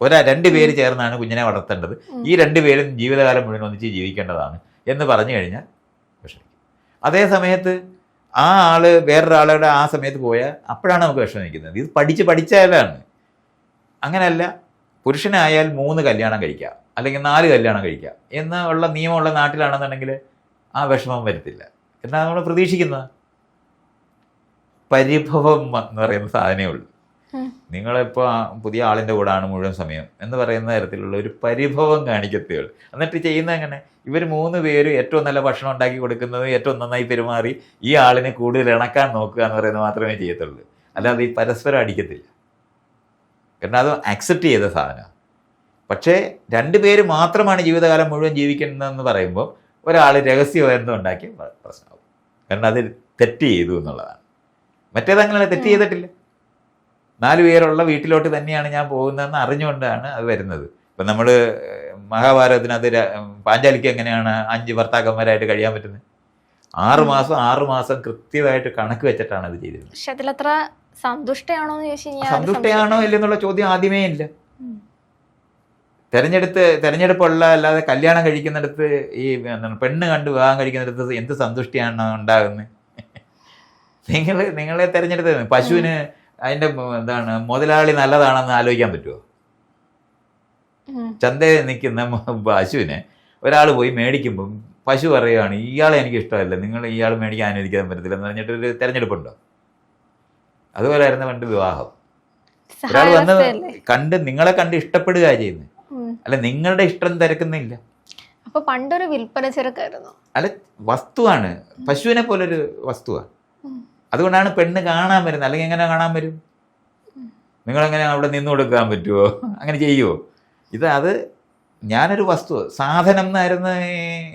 ഒരാ രണ്ട് പേര് ചേർന്നാണ് കുഞ്ഞിനെ വളർത്തേണ്ടത്. ഈ രണ്ട് പേരും ജീവിതകാലം മുഴുവൻ ഒന്നിച്ച് ജീവിക്കേണ്ടതാണ് എന്ന് പറഞ്ഞു കഴിഞ്ഞാൽ വിഷമിക്കും. അതേ സമയത്ത് ആ ആൾ വേറൊരാളുടെ ആ സമയത്ത് പോയാൽ അപ്പോഴാണ് നമുക്ക് വിഷമിക്കുന്നത്. ഇത് പഠിച്ച് പഠിച്ചാലാണ് അങ്ങനെയല്ല പുരുഷനായാൽ മൂന്ന് കല്യാണം കഴിക്കാം അല്ലെങ്കിൽ നാല് കല്യാണം കഴിക്കാം എന്നുള്ള നിയമമുള്ള നാട്ടിലാണെന്നുണ്ടെങ്കിൽ ആ വിഷമം വരത്തില്ല. എന്നാണ് നമ്മൾ പ്രതീക്ഷിക്കുന്നത്? പരിഭവം എന്ന് പറയുന്ന സാധനമേ ഉള്ളൂ. നിങ്ങളിപ്പോൾ പുതിയ ആളിന്റെ കൂടാണ് മുഴുവൻ സമയം എന്ന് പറയുന്ന തരത്തിലുള്ള ഒരു പരിഭവം കാണിക്കത്തുകൾ. എന്നിട്ട് ചെയ്യുന്ന എങ്ങനെ? ഇവർ മൂന്ന് പേരും ഏറ്റവും നല്ല ഭക്ഷണം ഉണ്ടാക്കി കൊടുക്കുന്നത് ഏറ്റവും നന്നായി പെരുമാറി ഈ ആളിനെ കൂടുതൽ ഇണക്കാൻ നോക്കുക എന്ന് പറയുന്നത് മാത്രമേ ചെയ്യത്തുള്ളൂ. അല്ലാതെ ഈ പരസ്പരം അടിക്കത്തില്ല. കാരണം അത് അക്സെപ്റ്റ് ചെയ്ത സാധനമാണ് പക്ഷേ രണ്ട് പേര് മാത്രമാണ് ജീവിതകാലം മുഴുവൻ ജീവിക്കുന്നതെന്ന് പറയുമ്പോൾ ഒരാൾ രഹസ്യബന്ധം ഉണ്ടാക്കി പ്രശ്നമാകും കാരണം അത് തെറ്റ് ചെയ്തു എന്നുള്ളതാണ്. മറ്റേത് അങ്ങനെ തെറ്റ് ചെയ്തിട്ടില്ല. നാല് പേരുള്ള വീട്ടിലോട്ട് തന്നെയാണ് ഞാൻ പോകുന്നതെന്ന് അറിഞ്ഞുകൊണ്ടാണ് അത് വരുന്നത്. ഇപ്പം നമ്മൾ മഹാഭാരതത്തിനകത്ത് പാഞ്ചാലിക്ക് എങ്ങനെയാണ് അഞ്ച് ഭർത്താക്കന്മാരായിട്ട് കഴിയാൻ പറ്റുന്നത്? ആറ് മാസം ആറ് മാസം കൃത്യമായിട്ട് കണക്ക് വെച്ചിട്ടാണ് അത് ചെയ്തത് പക്ഷെ അതിലത്ര സന്തുഷ്ടയാണോ സന്തുഷ്ടയാണോ ഇല്ലെന്നുള്ള ചോദ്യം ആദ്യമേ ഇല്ല. തെരഞ്ഞെടുത്ത് തെരഞ്ഞെടുപ്പുള്ള അല്ലാതെ കല്യാണം കഴിക്കുന്നിടത്ത് ഈ എന്താണ് പെണ്ണ് കണ്ട് വിവാഹം കഴിക്കുന്നിടത്ത് എന്ത് സന്തുഷ്ടിയാണ് ഉണ്ടാകുന്നത്? നിങ്ങൾ നിങ്ങളെ തെരഞ്ഞെടുത്ത് പശുവിന് അതിന്റെ എന്താണ് മുതലാളി നല്ലതാണെന്ന് ആലോചിക്കാൻ പറ്റുമോ. ചന്തയിൽ നിൽക്കുന്ന പശുവിനെ ഒരാൾ പോയി മേടിക്കുമ്പം പശു പറയുകയാണ് ഇയാളെ എനിക്ക് ഇഷ്ടമല്ല നിങ്ങൾ ഇയാൾ മേടിക്കാൻ അനുവദിക്കാൻ പറ്റത്തില്ല എന്ന് പറഞ്ഞിട്ട് ഒരു തെരഞ്ഞെടുപ്പുണ്ടോ അതുപോലെയായിരുന്നു പണ്ട് വിവാഹം ഒരാൾ വന്ന്? കണ്ട് നിങ്ങളെ കണ്ട് ഇഷ്ടപ്പെടുക ചെയ്യുന്നത്. അല്ല നിങ്ങളുടെ ഇഷ്ടം തിരക്കുന്നില്ല അപ്പൊ പണ്ടൊരു വിൽപ്പന ചെറുക്കായിരുന്നു അല്ല വസ്തുവാണ് പശുവിനെ പോലൊരു വസ്തുവാണ്. അതുകൊണ്ടാണ് പെണ്ണ് കാണാൻ വരുന്നത്. അല്ലെങ്കിൽ എങ്ങനെ കാണാൻ വരും? നിങ്ങളെങ്ങനെ അവിടെ നിന്ന് കൊടുക്കാൻ പറ്റുമോ അങ്ങനെ ചെയ്യുമോ ഇത് അത് ഞാനൊരു വസ്തു സാധനം എന്നായിരുന്നു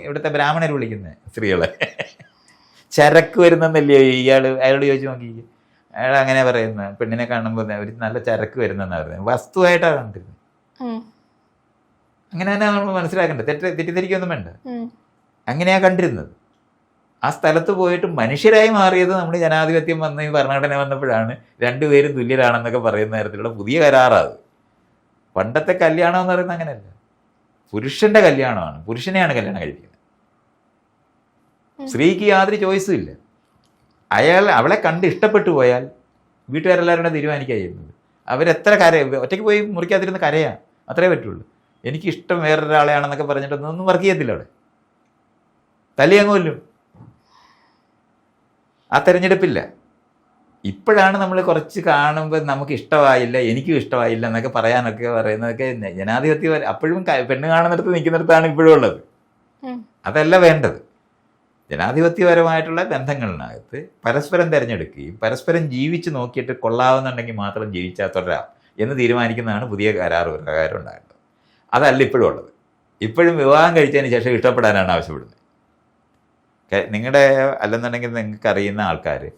ഇവിടുത്തെ ബ്രാഹ്മണർ വിളിക്കുന്നത് സ്ത്രീകളെ. ചരക്ക് വരുന്നെന്നല്ലേ ഇയാൾ അയാളോട് ചോദിച്ചു നോക്കി അയാൾ അങ്ങനെ പറയുന്നത് പെണ്ണിനെ കാണുമ്പോൾ ഒരു നല്ല ചരക്ക് വരുന്നെന്നാണ് പറയുന്നത്. വസ്തുവായിട്ടാണ് കണ്ടിരുന്നത്. അങ്ങനെ തന്നെ നമ്മൾ മനസ്സിലാക്കേണ്ടത്. തെറ്റ് തെറ്റിദ്ധരിക്കൊന്നും വേണ്ട. അങ്ങനെയാണ് കണ്ടിരുന്നത്. ആ സ്ഥലത്ത് പോയിട്ട് മനുഷ്യരായി മാറിയത് നമ്മൾ ജനാധിപത്യം വന്ന ഈ ഭരണഘടന വന്നപ്പോഴാണ് രണ്ടുപേരും തുല്യരാണെന്നൊക്കെ പറയുന്ന തരത്തിലുള്ള പുതിയ കരാറാത്. പണ്ടത്തെ കല്യാണം എന്ന് പറയുന്നത് അങ്ങനെയല്ല. പുരുഷന്റെ കല്യാണമാണ്. പുരുഷനെയാണ് കല്യാണം കഴിക്കുന്നത് സ്ത്രീക്ക് യാതൊരു ചോയ്സും ഇല്ല. അയാൾ അവളെ കണ്ട് ഇഷ്ടപ്പെട്ടു പോയാൽ വീട്ടുകാരെല്ലാവരും കൂടെ തീരുമാനിക്കുക ചെയ്യുന്നത്. അവരെത്ര കര ഒറ്റയ്ക്ക് പോയി മുറിക്കാതിരുന്ന് കരയാ. അത്രേ പറ്റുള്ളൂ. എനിക്ക് ഇഷ്ടം വേറൊരാളെയാണെന്നൊക്കെ പറഞ്ഞിട്ടൊന്നും വർക്ക് ചെയ്യത്തില്ല അവിടെ. കൊല്ലും. ആ തെരഞ്ഞെടുപ്പില്ല. ഇപ്പോഴാണ് നമ്മൾ കുറച്ച് കാണുമ്പോൾ നമുക്ക് ഇഷ്ടമായില്ല എനിക്കും ഇഷ്ടമായില്ല എന്നൊക്കെ പറയാനൊക്കെ പറയുന്നതൊക്കെ ജനാധിപത്യ അപ്പോഴും പെണ്ണ് കാണുന്നിടത്ത് നിൽക്കുന്നിടത്താണ് ഇപ്പോഴും ഉള്ളത്. അതല്ല വേണ്ടത്. ജനാധിപത്യപരമായിട്ടുള്ള ബന്ധങ്ങളിനകത്ത് പരസ്പരം തിരഞ്ഞെടുക്കുകയും പരസ്പരം ജീവിച്ച് നോക്കിയിട്ട് കൊള്ളാവുന്നുണ്ടെങ്കിൽ മാത്രം ജീവിച്ചാൽ തുടരാം എന്ന് തീരുമാനിക്കുന്നതാണ് പുതിയ കരാർ പ്രകാരം ഉണ്ടാകേണ്ടത്. അതല്ല ഇപ്പോഴും ഉള്ളത്. ഇപ്പോഴും വിവാഹം കഴിച്ചതിന് ശേഷം ഇഷ്ടപ്പെടാനാണ് ആവശ്യപ്പെടുന്നത്. നിങ്ങളുടെ അല്ലെന്നുണ്ടെങ്കിൽ നിങ്ങൾക്ക് അറിയുന്ന ആൾക്കാർ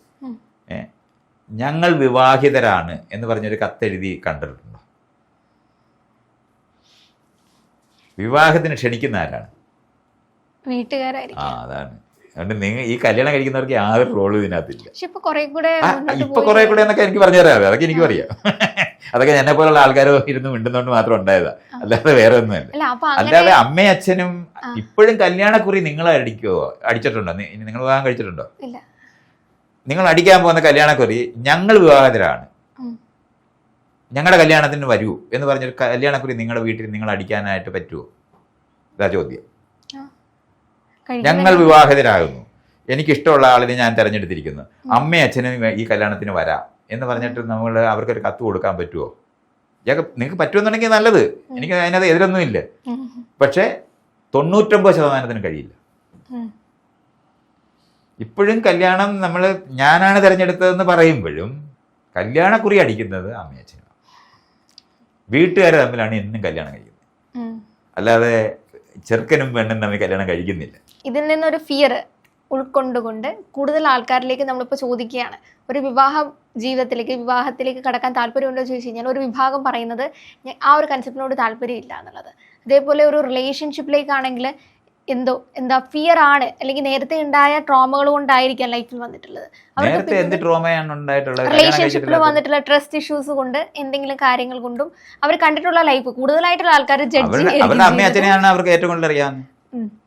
ഞങ്ങൾ വിവാഹിതരാണ് എന്ന് പറഞ്ഞൊരു കത്തെഴുതി കണ്ടിട്ടുണ്ടോ. വിവാഹത്തിന് ക്ഷണിക്കുന്ന ആരാണ്? ആ അതാണ്. അതുകൊണ്ട് നിങ്ങൾ ഈ കല്യാണം കഴിക്കുന്നവർക്ക് യാതൊരു റോളും ഇതിനകത്തില്ല. ഇപ്പൊ കുറെ കൂടെ എന്നൊക്കെ എനിക്ക് പറഞ്ഞു തരാം അതൊക്കെ എനിക്ക് അറിയാം. അതൊക്കെ എന്നെ പോലുള്ള ആൾക്കാർ ഇരുന്ന് മിണ്ടുന്നോണ്ട് മാത്രം ഉണ്ടായതാ. അല്ലാതെ വേറെ ഒന്നുമല്ല അല്ലാതെ അമ്മയും അച്ഛനും ഇപ്പോഴും കല്യാണക്കുറി നിങ്ങൾ അടിക്കുവോ അടിച്ചിട്ടുണ്ടോ? നിങ്ങൾ വിവാഹം കഴിച്ചിട്ടുണ്ടോ? നിങ്ങൾ അടിക്കാൻ പോകുന്ന കല്യാണക്കുറി ഞങ്ങൾ വിവാഹത്തിലാണ്. ഞങ്ങളുടെ കല്യാണത്തിന് വരൂ എന്ന് പറഞ്ഞൊരു കല്യാണക്കുറി നിങ്ങളുടെ വീട്ടിൽ നിങ്ങൾ അടിക്കാനായിട്ട് പറ്റുമോ ഇതാ ചോദ്യം. ഞങ്ങൾ വിവാഹിതരാകുന്നു. എനിക്കിഷ്ടമുള്ള ആളിനെ ഞാൻ തിരഞ്ഞെടുത്തിരിക്കുന്നു. അമ്മയും അച്ഛനും ഈ കല്യാണത്തിന് വരാം. എന്ന് പറഞ്ഞിട്ട് നമ്മൾ അവർക്കൊരു കത്ത് കൊടുക്കാൻ പറ്റുമോ ഇയാൾക്ക് നിങ്ങൾക്ക് പറ്റുമെന്നുണ്ടെങ്കിൽ നല്ലത്. എനിക്ക് അതിനകത്ത് എതിരൊന്നുമില്ല. പക്ഷേ തൊണ്ണൂറ്റൊമ്പത് ശതമാനത്തിന് കഴിയില്ല. ഇപ്പോഴും കല്യാണം നമ്മൾ ഞാനാണ് തിരഞ്ഞെടുത്തതെന്ന് പറയുമ്പോഴും കല്യാണക്കുറി അടിക്കുന്നത് അമ്മയും അച്ഛനും വീട്ടുകാർ തമ്മിലാണ് എന്നും കല്യാണം കഴിക്കുന്നത്. അല്ലാതെ ചെറുക്കനും പെണ്ണും തമ്മിൽ കല്യാണം കഴിക്കുന്നില്ല. ഇതിൽ നിന്നൊരു ഫിയർ ഉൾക്കൊണ്ടുകൊണ്ട് കൂടുതൽ ആൾക്കാരിലേക്ക് നമ്മളിപ്പോൾ ചോദിക്കുകയാണ്. ഒരു വിവാഹ ജീവിതത്തിലേക്ക് വിവാഹത്തിലേക്ക് കടക്കാൻ താല്പര്യമുണ്ടോ ചോദിച്ചു കഴിഞ്ഞാൽ ഒരു വിഭാഗം പറയുന്നത് ആ ഒരു കൺസെപ്റ്റിനോട് താല്പര്യമില്ല എന്നുള്ളത്. അതേപോലെ ഒരു റിലേഷൻഷിപ്പിലേക്കാണെങ്കിൽ എന്തോ എന്താ ഫിയർ ആണ്. അല്ലെങ്കിൽ നേരത്തെ ഉണ്ടായ ട്രോമകൾ കൊണ്ടായിരിക്കാം ലൈഫിൽ വന്നിട്ടുള്ളത്. റിലേഷൻഷിപ്പിൽ വന്നിട്ടുള്ള ട്രസ്റ്റ് ഇഷ്യൂസ് കൊണ്ട് എന്തെങ്കിലും കാര്യങ്ങൾ കൊണ്ടും അവർ കണ്ടിട്ടുള്ള ലൈഫ് കൂടുതലായിട്ടുള്ള ആൾക്കാർ ജഡ്ജ് ചെയ്യുന്നത് അമ്മയും അച്ഛനെയാണ് അവർക്ക് ഏറ്റവും കൂടുതൽ അറിയാവുന്നത്.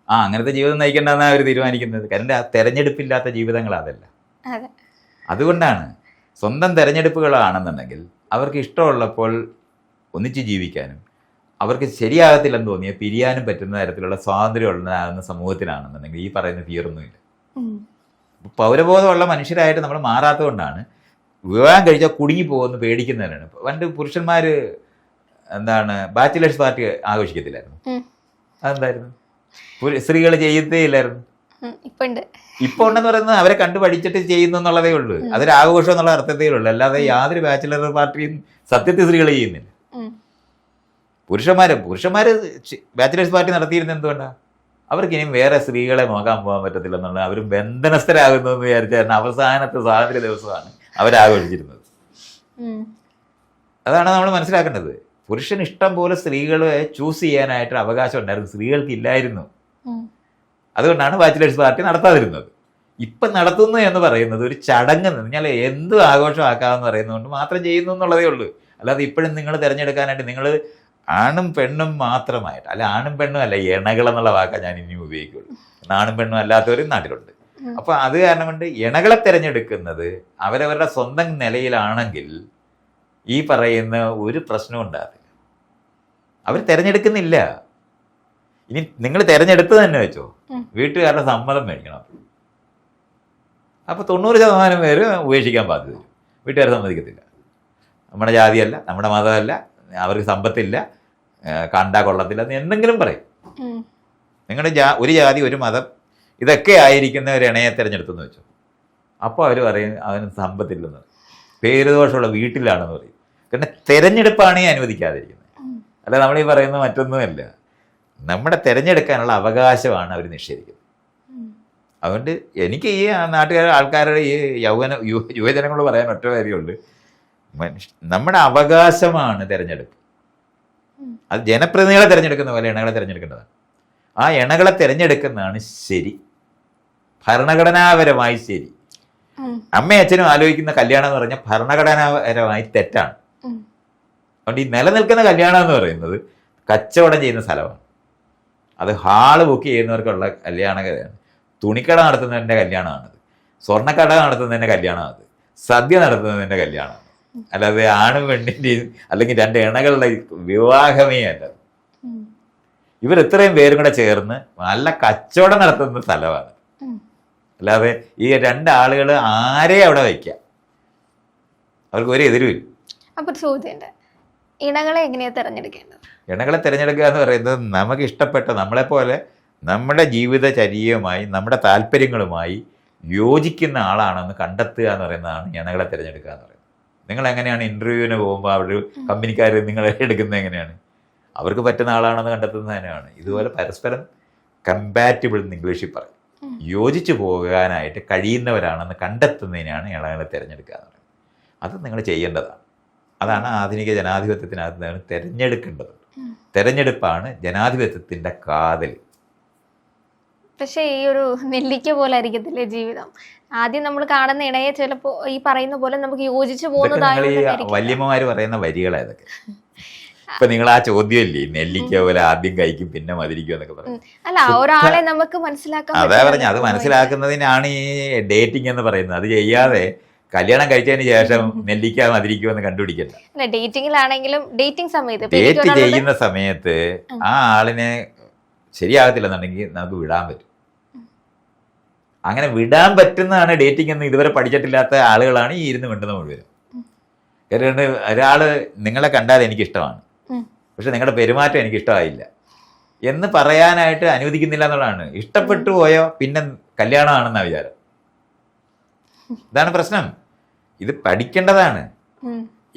ആ അങ്ങനത്തെ ജീവിതം നയിക്കേണ്ടെന്നാണ് അവർ തീരുമാനിക്കുന്നത്. കാരണം ആ തെരഞ്ഞെടുപ്പില്ലാത്ത ജീവിതങ്ങൾ അതല്ല. അതെ. അതുകൊണ്ടാണ് സ്വന്തം തെരഞ്ഞെടുപ്പുകളാണെന്നുണ്ടെങ്കിൽ അവർക്ക് ഇഷ്ടമുള്ളപ്പോൾ ഒന്നിച്ച് ജീവിക്കാനും അവർക്ക് ശരിയാകത്തില്ലെന്ന് തോന്നിയാൽ പിരിയാനും പറ്റുന്ന തരത്തിലുള്ള സ്വാതന്ത്ര്യം ഉള്ളതാകുന്ന സമൂഹത്തിലാണെന്നുണ്ടെങ്കിൽ ഈ പറയുന്ന ഫിയറൊന്നുമില്ല പൗരബോധമുള്ള മനുഷ്യരായിട്ട് നമ്മൾ മാറാത്തതുകൊണ്ടാണ് വിവാഹം കഴിച്ചാൽ കുടുങ്ങി പോകുമെന്ന് പേടിക്കുന്നവരാണ്. പണ്ട് പുരുഷന്മാർ എന്താണ് ബാച്ചിലേഴ്സ് പാർട്ടി ആഘോഷിക്കത്തില്ലായിരുന്നു. അതെന്തായിരുന്നു? സ്ത്രീകൾ ചെയ്യത്തേ ഇല്ലായിരുന്നു. ഇപ്പൊ ഉണ്ട് ഇപ്പൊ ഉണ്ടെന്ന് പറയുന്നത് അവരെ കണ്ടു പഠിച്ചിട്ട് ചെയ്യുന്നു എന്നുള്ളതേ ഉള്ളൂ. അതൊരു ആഘോഷം എന്നുള്ള അർത്ഥത്തേ ഉള്ളൂ. അല്ലാതെ യാതൊരു ബാച്ചിലർ പാർട്ടിയും സത്യത്തിൽ സ്ത്രീകൾ ചെയ്യുന്നില്ല. പുരുഷന്മാരും പുരുഷന്മാര് ബാച്ചിലേഴ്സ് പാർട്ടി നടത്തിയിരുന്നത് എന്തുകൊണ്ടാണ് അവർക്ക് ഇനിയും വേറെ സ്ത്രീകളെ നോക്കാൻ പോകാൻ പറ്റത്തില്ല എന്നുള്ള അവർ ബന്ധനസ്ഥരാകുന്നു എന്ന് വിചാരിച്ചായിരുന്നു അവസാനത്തെ സ്വാതന്ത്ര്യ ദിവസമാണ് അവരാഘോഷിച്ചിരുന്നത്. അതാണ് നമ്മൾ മനസ്സിലാക്കേണ്ടത്. പുരുഷൻ ഇഷ്ടം പോലെ സ്ത്രീകളെ ചൂസ് ചെയ്യാനായിട്ട് അവകാശം ഉണ്ടായിരുന്നു. സ്ത്രീകൾക്ക് ഇല്ലായിരുന്നു അതുകൊണ്ടാണ് ബാച്ചിലേഴ്സ് പാർട്ടി നടത്താതിരുന്നത്. ഇപ്പം നടത്തുന്നു എന്ന് പറയുന്നത് ഒരു ചടങ്ങ് എന്ന് എന്ത് ആഘോഷമാക്കാമെന്ന് പറയുന്നതുകൊണ്ട് മാത്രം ചെയ്യുന്നു എന്നുള്ളതേ ഉള്ളൂ. അല്ലാതെ ഇപ്പോഴും നിങ്ങൾ തിരഞ്ഞെടുക്കാനായിട്ട് നിങ്ങൾ ആണും പെണ്ണും മാത്രമായിട്ട് അല്ല ആണും പെണ്ണും അല്ല ഇണകൾ എന്നുള്ള വാക്കാണ് ഞാൻ ഇനിയും ഉപയോഗിക്കുള്ളൂ. ആണും പെണ്ണും അല്ലാത്തവരും നാട്ടിലുണ്ട്. അപ്പോൾ അപ്പൊ അത് കാരണം കൊണ്ട് ഇണകളെ തിരഞ്ഞെടുക്കുന്നത് അവരവരുടെ സ്വന്തം നിലയിലാണെങ്കിൽ ഈ പറയുന്ന ഒരു പ്രശ്നവും ഉണ്ടാവില്ല അവർ തിരഞ്ഞെടുക്കുന്നില്ല. ഇനി നിങ്ങൾ തിരഞ്ഞെടുത്ത് തന്നെ വെച്ചോ. വീട്ടുകാരുടെ സമ്മതം മേടിക്കണം അപ്പൊ തൊണ്ണൂറ് ശതമാനം പേര് ഉപേക്ഷിക്കാൻ ബാധ്യത വീട്ടുകാരെ വീട്ടുകാർ സമ്മതിക്കത്തില്ല. നമ്മുടെ ജാതിയല്ല നമ്മുടെ മതമല്ല അവർക്ക് സമ്പത്തില്ല കണ്ടാ കൊള്ളത്തില്ല എന്ന് എന്തെങ്കിലും പറയും. നിങ്ങളുടെ ജാ ഒരു ജാതി ഒരു മതം ഇതൊക്കെ ആയിരിക്കുന്ന ഒരു ഇണയെ തിരഞ്ഞെടുത്തെന്ന് വെച്ചു. അപ്പോൾ അവർ പറയും അവന് സമ്പത്തില്ലെന്ന്. പേര് ദോഷമുള്ള വീട്ടിലാണെന്ന് പറയും. കാരണം തിരഞ്ഞെടുപ്പാണ് ഈ അനുവദിക്കാതിരിക്കുന്നത്. അല്ല നമ്മൾ ഈ പറയുന്നത് മറ്റൊന്നുമല്ല. നമ്മുടെ തിരഞ്ഞെടുക്കാനുള്ള അവകാശമാണ് അവർ നിഷേധിക്കുന്നത്. അതുകൊണ്ട് എനിക്ക് ഈ നാട്ടുകാർ ആൾക്കാരുടെ ഈ യൗവന യു- യുവജനങ്ങളോട് പറയാൻ ഒറ്റ കാര്യമുണ്ട്. മനുഷ്യ നമ്മുടെ അവകാശമാണ് തിരഞ്ഞെടുപ്പ്. അത് ജനപ്രതിനിധികളെ തിരഞ്ഞെടുക്കുന്ന പോലെ ഇണകളെ തിരഞ്ഞെടുക്കേണ്ടതാണ്. ആ ഇണകളെ തിരഞ്ഞെടുക്കുന്നതാണ് ശരി. ഭരണഘടനാപരമായി ശരി. അമ്മയും അച്ഛനും ആലോചിക്കുന്ന കല്യാണം എന്ന് പറഞ്ഞാൽ ഭരണഘടനാപരമായി തെറ്റാണ്. അതുകൊണ്ട് ഈ നിലനിൽക്കുന്ന കല്യാണം എന്ന് പറയുന്നത് കച്ചവടം ചെയ്യുന്ന സ്ഥലമാണ്. അത് ഹാൾ ബുക്ക് ചെയ്യുന്നവർക്കുള്ള കല്യാണ കഥയാണ് തുണിക്കട നടത്തുന്നതിന്റെ കല്യാണമാണത് സ്വർണക്കട നടത്തുന്നതിന്റെ കല്യാണമാണ് സദ്യ നടത്തുന്നതിന്റെ കല്യാണമാണ് അല്ലാതെ ആണും പെണ്ണിന്റെയും അല്ലെങ്കിൽ രണ്ട് ഇണകളുടെ വിവാഹമേ അല്ല. ഇവർ ഇത്രയും പേരും കൂടെ ചേർന്ന് നല്ല കച്ചവടം നടത്തുന്ന സ്ഥലമാണ്. അല്ലാതെ ഈ രണ്ടാളുകൾ ആരെയും അവിടെ വയ്ക്കുക അവർക്ക് ഒരു എതിരുമില്ല. അപ്പൊ ഒരു ചോദ്യമുണ്ട്. ഇണകളെ എങ്ങനെയാ തെരഞ്ഞെടുക്കേണ്ടത്? ഇണകളെ തിരഞ്ഞെടുക്കുക എന്ന് പറയുന്നത് നമുക്ക് ഇഷ്ടപ്പെട്ട നമ്മളെപ്പോലെ നമ്മുടെ ജീവിതചര്യയുമായി നമ്മുടെ താല്പര്യങ്ങളുമായി യോജിക്കുന്ന ആളാണെന്ന് കണ്ടെത്തുക എന്ന് പറയുന്നതാണ് ഇണകളെ തിരഞ്ഞെടുക്കുക എന്ന് പറയുന്നത്. നിങ്ങൾ എങ്ങനെയാണ് ഇന്റർവ്യൂവിന് പോകുമ്പോൾ അവർ കമ്പനിക്കാർ നിങ്ങളെ എടുക്കുന്നത് എങ്ങനെയാണ്? അവർക്ക് പറ്റുന്ന ആളാണെന്ന് കണ്ടെത്തുന്നതിനാണ് ഇതുപോലെ പരസ്പരം കമ്പാറ്റബിൾ എന്ന് ഇംഗ്ലീഷിൽ പറയും. യോജിച്ചു പോകാനായിട്ട് കഴിയുന്നവരാണെന്ന് കണ്ടെത്തുന്നതിനാണ് ഇണകളെ തിരഞ്ഞെടുക്കുക എന്ന് പറയുന്നത്. അത് നിങ്ങൾ ചെയ്യേണ്ടതാണ്. അതാണ് ആധുനിക ജനാധിപത്യത്തിനകത്ത് നിന്ന് തിരഞ്ഞെടുക്കേണ്ടത്. തെരഞ്ഞെടുപ്പാണ് ജനാധിപത്യത്തിന്റെ കാതൽ. പക്ഷേ ഈ ഒരു നെല്ലിക്ക പോലെ ആയിരിക്കത്തില്ലേ ജീവിതം? ആദ്യം നമ്മൾ കാണുന്ന ഇണയെ ചിലപ്പോ ഈ പറയുന്ന പോലെ നമുക്ക് യോജിച്ചു പോകുന്നതായി വല്യമ്മമാര് പറയുന്ന വരികളാ ഇതൊക്കെ. ഇപ്പൊ നിങ്ങൾ ആ ചോദ്യമില്ലേ നെല്ലിക്ക പോലെ ആദ്യം കഴിക്കും പിന്നെ മതിരിക്കും എന്നൊക്കെ പറഞ്ഞു അല്ല ഒരാളെ നമുക്ക് മനസ്സിലാക്കാൻ അതാ പറഞ്ഞ അത് മനസ്സിലാക്കുന്നതിനാണ് ഈ ഡേറ്റിംഗ് എന്ന് പറയുന്നത്. അത് ചെയ്യാതെ കല്യാണം കഴിച്ചതിന് ശേഷം നെല്ലിക്ക മതിരിക്കുമെന്ന് കണ്ടുപിടിക്കണ്ട. ഡേറ്റിംഗിലാണെങ്കിലും ഡേറ്റിംഗ് സമയത്ത് ഡേറ്റ് ചെയ്യുന്ന സമയത്ത് ആ ആളിനെ ശരിയാകത്തില്ലെന്നുണ്ടെങ്കിൽ നമുക്ക് വിടാൻ പറ്റും. അങ്ങനെ വിടാൻ പറ്റുന്നതാണ് ഡേറ്റിംഗ് എന്ന് ഇതുവരെ പഠിച്ചിട്ടില്ലാത്ത ആളുകളാണ് ഈ ഇരുന്ന് മിണ്ടുന്ന മുഴുവനും. കാരണം ഒരാൾ നിങ്ങളെ കണ്ടാൽ എനിക്ക് ഇഷ്ടമാണ് ഉം. പക്ഷെ നിങ്ങളുടെ പെരുമാറ്റം എനിക്ക് ഇഷ്ടമായില്ല എന്ന് പറയാനായിട്ട് അനുവദിക്കുന്നില്ല എന്നുള്ളതാണ്. ഇഷ്ടപ്പെട്ടു പോയോ പിന്നെ കല്യാണമാണെന്ന വിചാരം. ഇതാണ് പ്രശ്നം. ഇത് പഠിക്കേണ്ടതാണ്.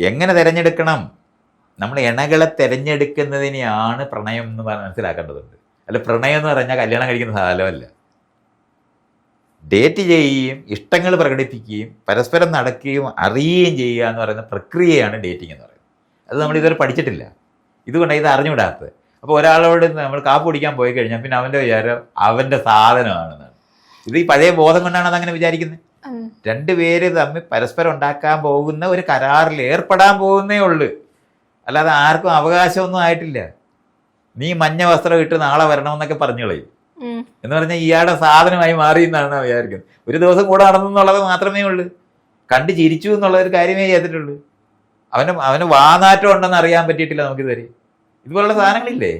എങ്ങനെ തിരഞ്ഞെടുക്കണം? നമ്മൾ ഇണകളെ തിരഞ്ഞെടുക്കുന്നതിനെയാണ് പ്രണയം എന്ന് മനസ്സിലാക്കേണ്ടതുണ്ട്. അല്ല പ്രണയം എന്ന് പറഞ്ഞാൽ കല്യാണം കഴിക്കുന്ന സ്ഥലമല്ല ഡേറ്റ് ചെയ്യുകയും ഇഷ്ടങ്ങൾ പ്രകടിപ്പിക്കുകയും പരസ്പരം നടക്കുകയും അറിയുകയും ചെയ്യുക എന്ന് പറയുന്ന പ്രക്രിയയാണ് ഡേറ്റിംഗ് എന്ന് പറയുന്നത്. അത് നമ്മൾ ഇതുവരെ പഠിച്ചിട്ടില്ല. ഇതുകൊണ്ടാണ് ഇത് അറിഞ്ഞുവിടാത്തത് അപ്പോൾ ഒരാളോട് നമ്മൾ കാപ്പ് കുടിക്കാൻ പോയി കഴിഞ്ഞാൽ പിന്നെ അവന്റെ വിചാരം അവന്റെ സാധനമാണെന്നാണ്. ഇത് ഈ പഴയ ബോധം കൊണ്ടാണ് അതങ്ങനെ വിചാരിക്കുന്നത്. രണ്ടുപേര് തമ്മിൽ പരസ്പരം ഉണ്ടാക്കാൻ പോകുന്ന ഒരു കരാറിൽ ഏർപ്പെടാൻ പോകുന്നേ ഉള്ളൂ. അല്ലാതെ ആർക്കും അവകാശമൊന്നും ആയിട്ടില്ല. നീ മഞ്ഞ വസ്ത്രം ഇട്ട് നാളെ വരണമെന്നൊക്കെ പറഞ്ഞു കളയും എന്ന് പറഞ്ഞാൽ ഇയാളുടെ സാധനമായി മാറി എന്നാണ് വിചാരിക്കുന്നത്. ഒരു ദിവസം കൂടെ നടന്നു എന്നുള്ളത് മാത്രമേ ഉള്ളൂ. കണ്ട് ചിരിച്ചു എന്നുള്ള ഒരു കാര്യമേ ചെയ്തിട്ടുള്ളൂ. അവന് അവന് വാനാറ്റം ഉണ്ടെന്ന് അറിയാൻ പറ്റിയിട്ടില്ല നമുക്കിതുവരെ. ഇതുപോലുള്ള സാധനങ്ങളില്ലേ?